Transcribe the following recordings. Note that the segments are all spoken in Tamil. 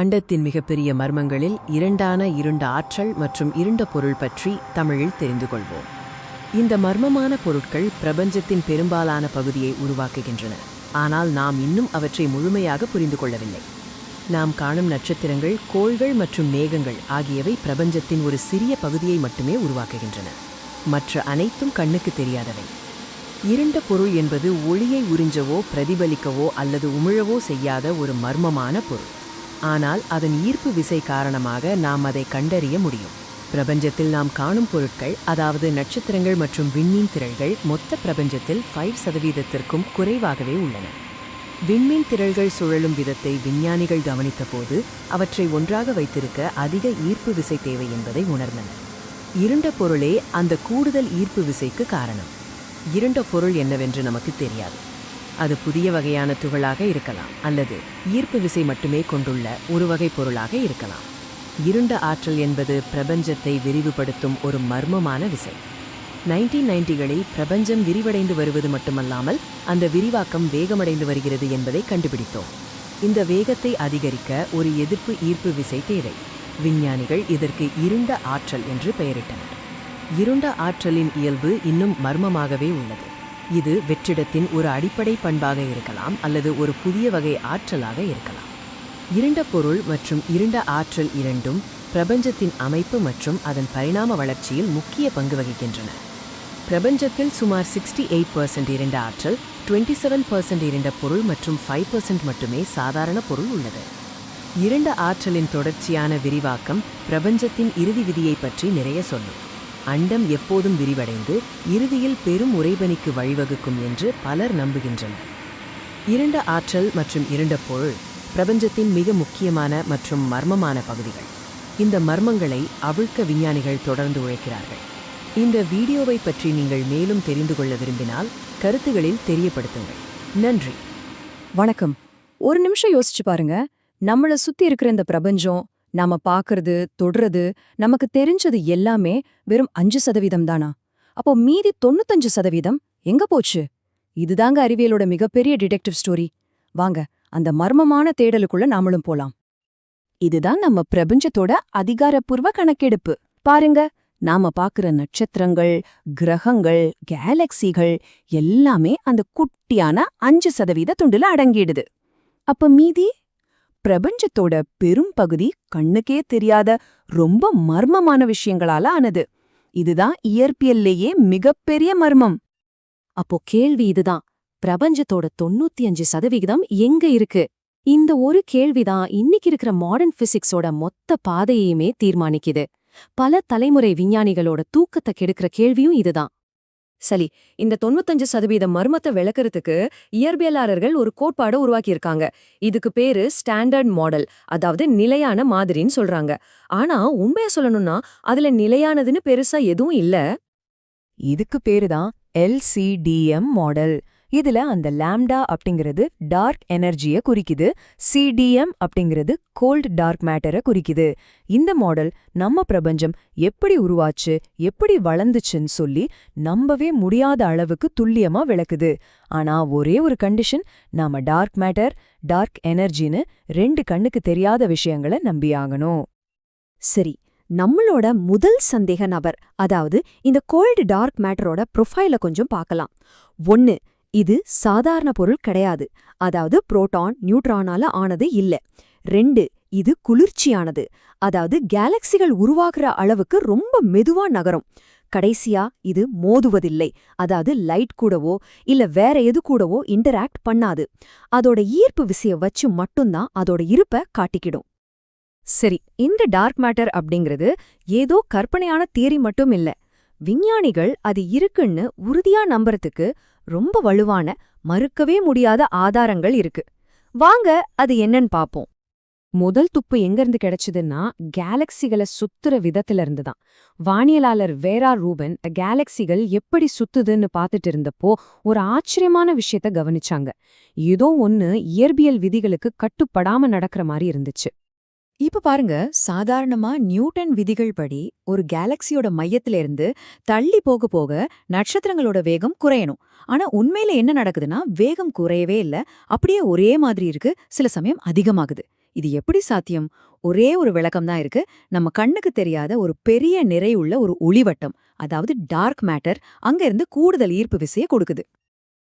அண்டத்தின் மிகப்பெரிய மர்மங்களில் இரண்டான இருண்ட ஆற்றல் மற்றும் இருண்ட பொருள் பற்றி தமிழில் தெரிந்து கொள்வோம். இந்த மர்மமான பொருட்கள் பிரபஞ்சத்தின் பெரும்பாலான பகுதியை உருவாக்குகின்றன. ஆனால் நாம் இன்னும் அவற்றை முழுமையாக புரிந்து கொள்ளவில்லை. நாம் காணும் நட்சத்திரங்கள் கோள்கள் மற்றும் மேகங்கள் ஆகியவை பிரபஞ்சத்தின் ஒரு சிறிய பகுதியை மட்டுமே உருவாக்குகின்றன. மற்ற அனைத்தும் கண்ணுக்கு தெரியாதவை. இருண்ட பொருள் என்பது ஒளியை உறிஞ்சவோ பிரதிபலிக்கவோ அல்லது உமிழவோ செய்யாத ஒரு மர்மமான பொருள். ஆனால் அதன் ஈர்ப்பு விசை காரணமாக நாம் அதை கண்டறிய முடியும். பிரபஞ்சத்தில் நாம் காணும் பொருட்கள் அதாவது நட்சத்திரங்கள் மற்றும் விண்மீன் திரள்கள் மொத்த பிரபஞ்சத்தில் ஃபைவ் சதவீதத்திற்கும் குறைவாகவே உள்ளன. விண்மீன் திரள்கள் சுழலும் விதத்தை விஞ்ஞானிகள் கவனித்தபோது அவற்றை ஒன்றாக வைத்திருக்க அதிக ஈர்ப்பு விசை தேவை என்பதை உணர்ந்தனர். இருண்ட பொருளே அந்த கூடுதல் ஈர்ப்பு விசைக்கு காரணம். இருண்ட பொருள் என்னவென்று நமக்கு தெரியாது. அது புதிய வகையான துகளாக இருக்கலாம் அல்லது ஈர்ப்பு விசை மட்டுமே கொண்டுள்ள ஒரு வகை பொருளாக இருக்கலாம். இருண்ட ஆற்றல் என்பது பிரபஞ்சத்தை விரிவுபடுத்தும் ஒரு மர்மமான விசை. நைன்டீன் நைன்டிகளில் பிரபஞ்சம் விரிவடைந்து வருவது மட்டுமல்லாமல் அந்த விரிவாக்கம் வேகமடைந்து வருகிறது என்பதை கண்டுபிடித்தோம். இந்த வேகத்தை அதிகரிக்க ஒரு எதிர்ப்பு ஈர்ப்பு விசை தேவை. விஞ்ஞானிகள் இதற்கு இருண்ட ஆற்றல் என்று பெயரிட்டனர். இருண்ட ஆற்றலின் இயல்பு இன்னும் மர்மமாகவே உள்ளது. இது வெற்றிடத்தின் ஒரு அடிப்படை பண்பாக இருக்கலாம் அல்லது ஒரு புதிய வகை ஆற்றலாக இருக்கலாம். இருண்ட பொருள் மற்றும் இருண்ட ஆற்றல் இரண்டும் பிரபஞ்சத்தின் அமைப்பு மற்றும் அதன் பரிணாம வளர்ச்சியில் முக்கிய பங்கு வகிக்கின்றன. பிரபஞ்சத்தில் சுமார் சிக்ஸ்டி எயிட் பர்சன்ட் இருண்ட ஆற்றல் டுவெண்ட்டி செவன் பர்சன்ட் இருண்ட பொருள் மற்றும் ஃபைவ் பர்சன்ட் மட்டுமே சாதாரண பொருள் உள்ளது. இருண்ட ஆற்றலின் தொடர்ச்சியான விரிவாக்கம் பிரபஞ்சத்தின் இறுதி விதியை பற்றி நிறைய சொல்லும். அண்டம் எப்போதும் விரிவடைந்து இறுதியில் பெரும் உறைபனிக்கு வழிவகுக்கும் என்று பலர் நம்புகின்றனர். இருண்ட ஆற்றல் மற்றும் இருண்ட பொருள் பிரபஞ்சத்தின் மிக முக்கியமான மற்றும் மர்மமான பகுதிகள். இந்த மர்மங்களை அவிழ்க்க விஞ்ஞானிகள் தொடர்ந்து உழைக்கிறார்கள். இந்த வீடியோவை பற்றி நீங்கள் மேலும் தெரிந்து கொள்ள விரும்பினால் கருத்துகளில் தெரியப்படுத்துங்கள். நன்றி. வணக்கம். ஒரு நிமிஷம் யோசிச்சு பாருங்க. நம்மளை சுத்தி இருக்கிற இந்த பிரபஞ்சம் நாம பாக்குறது தொடுறது நமக்கு தெரிஞ்சது எல்லாமே வெறும் அஞ்சு சதவீதம் தானா? அப்போ மீதி தொண்ணூத்தஞ்சு சதவீதம் எங்க போச்சு? இதுதாங்க அறிவியலோட மிகப்பெரிய டிடெக்டிவ் ஸ்டோரி. வாங்க அந்த மர்மமான தேடலுக்குள்ள நாமளும் போலாம். இதுதான் நம்ம பிரபஞ்சத்தோட அதிகாரப்பூர்வ கணக்கெடுப்பு. பாருங்க நாம பாக்குற நட்சத்திரங்கள் கிரகங்கள் கேலக்சிகள் எல்லாமே அந்த குட்டியான அஞ்சு சதவீத துண்டுல அடங்கிடுது. அப்ப மீதி பிரபஞ்சத்தோட பெரும் பகுதி கண்ணுக்கே தெரியாத ரொம்ப மர்மமான விஷயங்களால ஆனது. இதுதான் இயற்பியல்லேயே மிகப்பெரிய மர்மம். அப்போ கேள்வி இதுதான். பிரபஞ்சத்தோட தொண்ணூத்தி அஞ்சு சதவிகிதம் எங்க இருக்கு? இந்த ஒரு கேள்விதான் இன்னைக்கு இருக்கிற மாடர்ன் பிசிக்ஸோட மொத்த பாதையையுமே தீர்மானிக்குது. பல தலைமுறை விஞ்ஞானிகளோட தூக்கத்தை கெடுக்கிற கேள்வியும் இதுதான். சரி இந்த தொண்ணூத்தஞ்சு சதவீத மர்மத்தை விளக்கறதுக்கு இயற்பியலாளர்கள் ஒரு கோட்பாடை உருவாக்கியிருக்காங்க. இதுக்கு பேரு ஸ்டாண்டர்ட் மாடல் அதாவது நிலையான மாதிரின்னு சொல்றாங்க. ஆனா உண்மையா சொல்லணும்னா அதுல நிலையானதுன்னு பெருசா எதுவும் இல்ல. இதுக்கு பேருதான் எல்சிடிஎம் மாடல். இதுல அந்த லேம்டா அப்படிங்கிறது டார்க் எனர்ஜிய குறிக்குது சிடிஎம் அப்படிங்கிறது கோல்ட் டார்க் மேட்டரை குறிக்குது. இந்த மாடல் நம்ம பிரபஞ்சம் எப்படி உருவாச்சு எப்படி வளர்ந்துச்சுன்னு சொல்லி நம்பவே முடியாத அளவுக்கு துல்லியமா விளக்குது. ஆனா ஒரே ஒரு கண்டிஷன் நாம டார்க் மேட்டர் டார்க் எனர்ஜின்னு ரெண்டு கண்ணுக்கு தெரியாத விஷயங்களை நம்பியாகணும். சரி நம்மளோட முதல் சந்தேக நபர் அதாவது இந்த கோல்டு டார்க் மேட்டரோட ப்ரொஃபைல கொஞ்சம் பார்க்கலாம். ஒன்னு இது சாதாரண பொருள் கிடையாது. அதாவது புரோட்டான் நியூட்ரானால ஆனது இல்ல. ரெண்டு இது குளிர்ச்சியானது. அதாவது கேலக்சிகள் உருவாகிற அளவுக்கு ரொம்ப மெதுவா நகரும். கடைசியா இது மோதுவதில்லை. அதாவது லைட் கூடவோ இல்ல வேற எது கூடவோ இன்டராக்ட் பண்ணாது. அதோட ஈர்ப்பு விசைய வச்சு மட்டும்தான் அதோட இருப்ப காட்டிக்கிடும். சரி இந்த டார்க் மேட்டர் அப்படிங்கிறது ஏதோ கற்பனையான தியரி மட்டும் இல்ல. விஞ்ஞானிகள் அது இருக்குன்னு உறுதியா நம்புறதுக்கு ரொம்ப வலுவான மறுக்கவே முடியாத ஆதாரங்கள் இருக்கு. வாங்க அது என்னன்னு பாப்போம். முதல் துப்பு எங்கிருந்து கிடைச்சதுன்னா கேலக்சிகளை சுத்துற விதத்துல இருந்து தான். வானியலாளர் வேரா ரூபன் கேலக்சிகள் எப்படி சுத்துதுன்னு பார்த்துட்டு இருந்தப்போ ஒரு ஆச்சரியமான விஷயத்த கவனிச்சாங்க. ஏதோ ஒன்னு இயற்பியல் விதிகளுக்கு கட்டுப்படாம நடக்கிற மாதிரி இருந்துச்சு. இப்ப பாருங்க சாதாரணமா நியூட்டன் விதிகள் படி ஒரு கேலக்சியோட மையத்திலிருந்து தள்ளி போக போக நட்சத்திரங்களோட வேகம் குறையணும். ஆனா உண்மையில என்ன நடக்குதுன்னா வேகம் குறையவே இல்ல. அப்படியே ஒரே மாதிரி இருக்கு. சில சமயம் அதிகமாகுது. இது எப்படி சாத்தியம்? ஒரே ஒரு விளக்கம் தான் இருக்கு. நம்ம கண்ணுக்கு தெரியாத ஒரு பெரிய நிறையுள்ள ஒரு ஒளிவட்டம் அதாவது டார்க் மேட்டர் அங்க இருந்து கூடுதல் ஈர்ப்பு விசையை கொடுக்குது.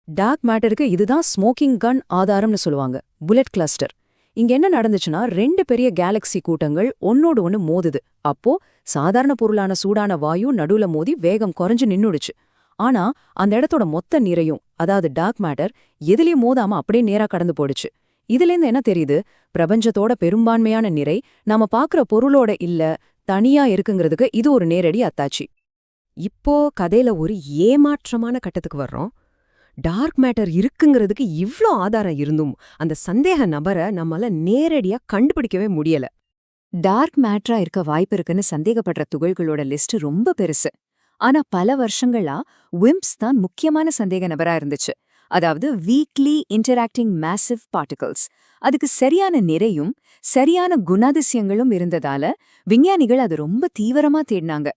டார்க் மேட்டருக்கு இதுதான் ஸ்மோக்கிங் கன் ஆதாரம்னு சொல்லுவாங்க. Bullet cluster. இங்க என்ன நடந்துச்சுன்னா ரெண்டு பெரிய கேலக்ஸி கூட்டங்கள் ஒன்னோடு ஒன்னு மோதுது. அப்போ சாதாரண பொருளான சூடான வாயு நடுவுல மோதி வேகம் குறைஞ்சு நின்னுடுச்சு. ஆனா அந்த இடத்தோட மொத்த நிறையும் அதாவது டார்க் மேட்டர் எதுலயும் மோதாம அப்படியே நேரா கடந்து போயிடுச்சு. இதுலேருந்து என்ன தெரியுது? பிரபஞ்சத்தோட பெரும்பான்மையான நிறை நாம பாக்குற பொருளோட இல்ல தனியா இருக்குங்கிறதுக்கு இது ஒரு நேரடி அத்தாச்சி இப்போ கதையில ஒரு ஏமாற்றமான கட்டத்துக்கு வர்றோம். டார்க் மேட்டர் இருக்குங்கிறதுக்கு இவ்ளோ ஆதாரம் இருந்தும் அந்த சந்தேக நபரை நம்மால நேரடியா கண்டுபிடிக்கவே முடியல. டார்க் மேட்டரா இருக்க வாய்ப்பு இருக்குன்னு சந்தேகப்படுற துகள்களோட லிஸ்ட் ரொம்ப பெருசு. ஆனா பல வருஷங்களா விம்ப்ஸ் தான் முக்கியமான சந்தேக நபரா இருந்துச்சு. அதாவது வீக்லி இன்டராக்டிங் மேசிவ் பார்ட்டிகல்ஸ் அதுக்கு சரியான நிறையும் சரியான குணாதிசயங்களும் இருந்ததால விஞ்ஞானிகள் அது ரொம்ப தீவிரமா தேடினாங்க.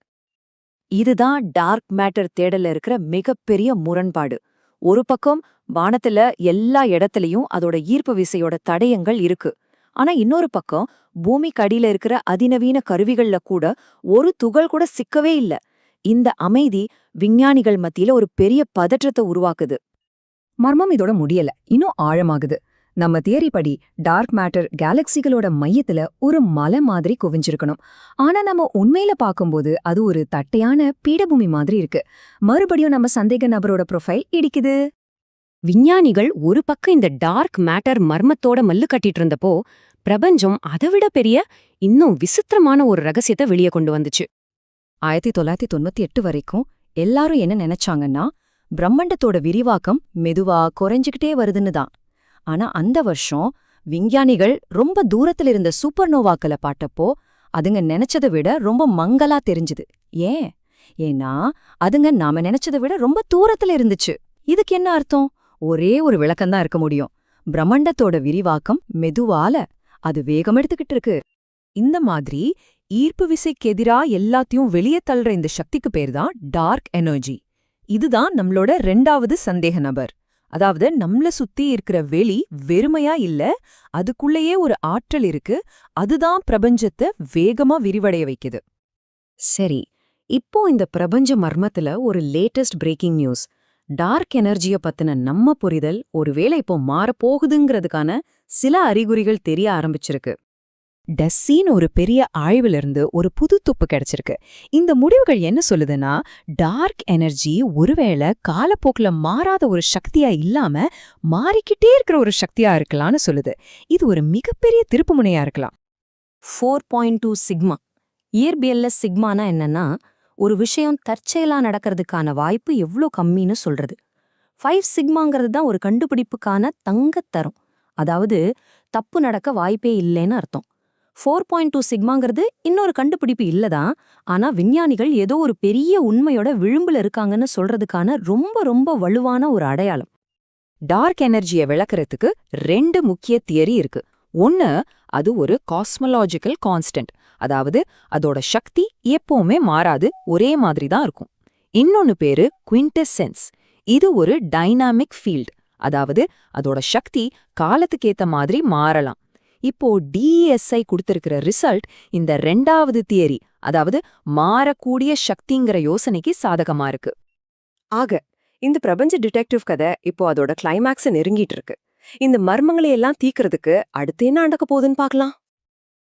இதுதான் டார்க் மேட்டர் தேடல இருக்கிற மிகப்பெரிய முரண்பாடு. ஒரு பக்கம் வானத்துல எல்லா இடத்துலயும் அதோட ஈர்ப்பு விசையோட தடயங்கள் இருக்கு. ஆனா இன்னொரு பக்கம் பூமிக்கு அடியில இருக்கிற அதிநவீன கருவிகள்ல கூட ஒரு துகள் கூட சிக்கவே இல்ல. இந்த அமைதி விஞ்ஞானிகள் மத்தியில ஒரு பெரிய பதற்றத்தை உருவாக்குது. மர்மம் இதோட முடியல. இன்னும் ஆழமாகுது. நம்ம தியரி படி டார்க் மேட்டர் கேலக்சிகளோட மையத்துல ஒரு மலை மாதிரி குவிஞ்சிருக்கணும். ஆனா நம்ம உண்மையில பாக்கும்போது அது ஒரு தட்டையான பீடபூமி மாதிரி இருக்கு. மறுபடியும் நம்ம சந்தேக நபரோட ப்ரொஃபைல் இடிக்குது. விஞ்ஞானிகள் ஒரு பக்கம் இந்த டார்க் மேட்டர் மர்மத்தோட மல்லு கட்டிட்டு இருந்தப்போ பிரபஞ்சம் அதைவிட பெரிய இன்னும் விசித்திரமான ஒரு ரகசியத்தை வெளியே கொண்டு வந்துச்சு. ஆயிரத்தி தொள்ளாயிரத்தி தொண்ணூத்தி எட்டு வரைக்கும் எல்லாரும் என்ன நினைச்சாங்கன்னா பிரம்மண்டத்தோட விரிவாக்கம் மெதுவா குறைஞ்சுக்கிட்டே வருதுன்னு தான். ஆனா அந்த வருஷம் விஞ்ஞானிகள் ரொம்ப தூரத்துல இருந்த சூப்பர் நோவாக்களை பாட்டப்போ அதுங்க நினைச்சதை விட ரொம்ப மங்கலா தெரிஞ்சுது. ஏன்? ஏன்னா அதுங்க நாம நினைச்சதை விட ரொம்ப தூரத்துல இருந்துச்சு. இதுக்கு என்ன அர்த்தம்? ஒரே ஒரு விளக்கம்தான் இருக்க முடியும். பிரம்மண்டத்தோட விரிவாக்கம் மெதுவால அது வேகம் எடுத்துக்கிட்டு இருக்கு. இந்த மாதிரி ஈர்ப்பு விசைக்கு எதிரா எல்லாத்தையும் வெளியே தள்ளுற இந்த சக்திக்கு பேர் தான் டார்க் எனர்ஜி. இதுதான் நம்மளோட ரெண்டாவது சந்தேக நபர். அதாவது நம்மள சுத்தி இருக்கிற வெளி வெறுமையா இல்ல அதுக்குள்ளேயே ஒரு ஆற்றல் இருக்கு அதுதான் பிரபஞ்சத்தை வேகமா விரிவடைய வைக்குது. சரி இப்போ இந்த பிரபஞ்ச மர்மத்துல ஒரு லேட்டஸ்ட் பிரேக்கிங் நியூஸ். டார்க் எனர்ஜிய பத்தின நம்ம புரிதல் ஒருவேளை இப்போ மாறப்போகுதுங்கிறதுக்கான சில அறிகுறிகள் தெரிய ஆரம்பிச்சிருக்கு. டஸ்ஸின்னு ஒரு பெரிய ஆய்விலிருந்து ஒரு புது துப்பு கிடைச்சிருக்கு. இந்த முடிவுகள் என்ன சொல்லுதுன்னா டார்க் எனர்ஜி ஒருவேளை காலப்போக்குல மாறாத ஒரு சக்தியா இல்லாம மாறிக்கிட்டே இருக்கிற ஒரு சக்தியா இருக்கலாம்னு சொல்லுது. இது ஒரு மிகப்பெரிய திருப்புமுனையா இருக்கலாம். Four point two sigma. இயற்பியல்ல சிக்மானா என்னன்னா ஒரு விஷயம் தற்செயலா நடக்கிறதுக்கான வாய்ப்பு எவ்வளோ கம்மின்னு சொல்றது. ஃபைவ் சிக்மாங்கிறது தான் ஒரு கண்டுபிடிப்புக்கான தங்கத்தரம். அதாவது தப்பு நடக்க வாய்ப்பே இல்லைன்னு அர்த்தம். ஃபோர் பாயிண்ட் டூ சிக்மாங்கிறது இன்னொரு கண்டுபிடிப்பு இல்லதான். ஆனா விஞ்ஞானிகள் ஏதோ ஒரு பெரிய உண்மையோட விளிம்புல இருக்காங்கன்னு சொல்றதுக்கான ரொம்ப ரொம்ப வலுவான ஒரு அடையாளம். டார்க் எனர்ஜியை விளக்குறதுக்கு ரெண்டு முக்கிய தியரி இருக்கு. ஒன்னு அது ஒரு காஸ்மலாஜிக்கல் கான்ஸ்டன்ட். அதாவது அதோட சக்தி எப்பவுமே மாறாது ஒரே மாதிரி தான் இருக்கும். இன்னொன்னு பேரு குவிண்டெசென்ஸ் இது ஒரு டைனாமிக் ஃபீல்ட். அதாவது அதோட சக்தி காலத்துக்கேத்த மாதிரி மாறலாம். இப்போ டிஎஸ்ஐ கொடுத்திருக்கிற ரிசல்ட் இந்த ரெண்டாவது தியரி அதாவது மாறக்கூடிய சக்திங்கிற யோசனைக்கு சாதகமா இருக்கு. ஆக இந்த பிரபஞ்ச டிடெக்டிவ் கதை இப்போ அதோட கிளைமேக்ஸ நெருங்கிட்டு இருக்கு இந்த மர்மங்களை எல்லாம் தீக்கிறதுக்கு அடுத்து என்ன நடக்க போகுதுன்னு பார்க்கலாம்.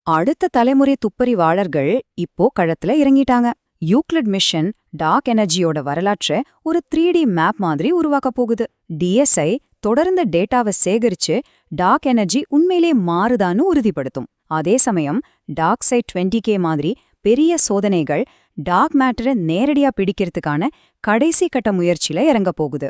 அடுத்த தலைமுறை துப்பறிவாளர்கள் இப்போ களத்துல இறங்கிட்டாங்க. யூக்ளிட் மிஷன் டார்க் எனர்ஜியோட வரலாற்றை ஒரு த்ரீ டி மேப் மாதிரி உருவாக்க போகுது. டிஎஸ்ஐ தொடர்ந்து டேட்டாவை சேகரிச்சு டார்க் எனர்ஜி உண்மையிலே மாறுதான்னு உறுதிப்படுத்தும். அதே சமயம் டார்க் சைட் டுவெண்ட்டி கே மாதிரி பெரிய சோதனைகள் டார்க் மேட்டரை நேரடியா பிடிக்கிறதுக்கான கடைசி கட்ட முயற்சியில இறங்க போகுது.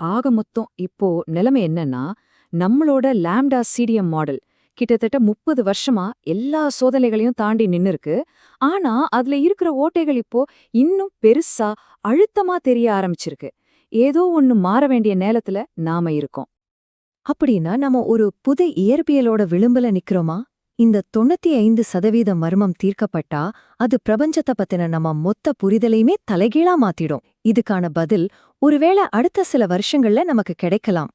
ஆக மொத்தம் இப்போ நிலைமை என்னன்னா நம்மளோட லேம்டா சிடிஎம் மாடல் கிட்டத்தட்ட முப்பது வருஷமா எல்லா சோதனைகளையும் தாண்டி நின்னுருக்கு. ஆனா அதுல இருக்கிற ஓட்டைகள் இப்போ இன்னும் பெருசா அழுத்தமா தெரிய ஆரம்பிச்சிருக்கு. ஏதோ ஒன்னு மாற வேண்டிய நேரத்துல நாம இருக்கோம். அப்படின்னா நம்ம ஒரு புது இயற்பியலோட விளிம்புல நிக்கிறோமா? இந்த தொண்ணூத்தி ஐந்து சதவீத மர்மம் தீர்க்கப்பட்டா அது பிரபஞ்சத்தை பத்தின நம்ம மொத்த புரிதலையுமே தலைகீழா மாத்திடும். இதுக்கான பதில் ஒருவேளை அடுத்த சில வருஷங்கள்ல நமக்கு கிடைக்கலாம்.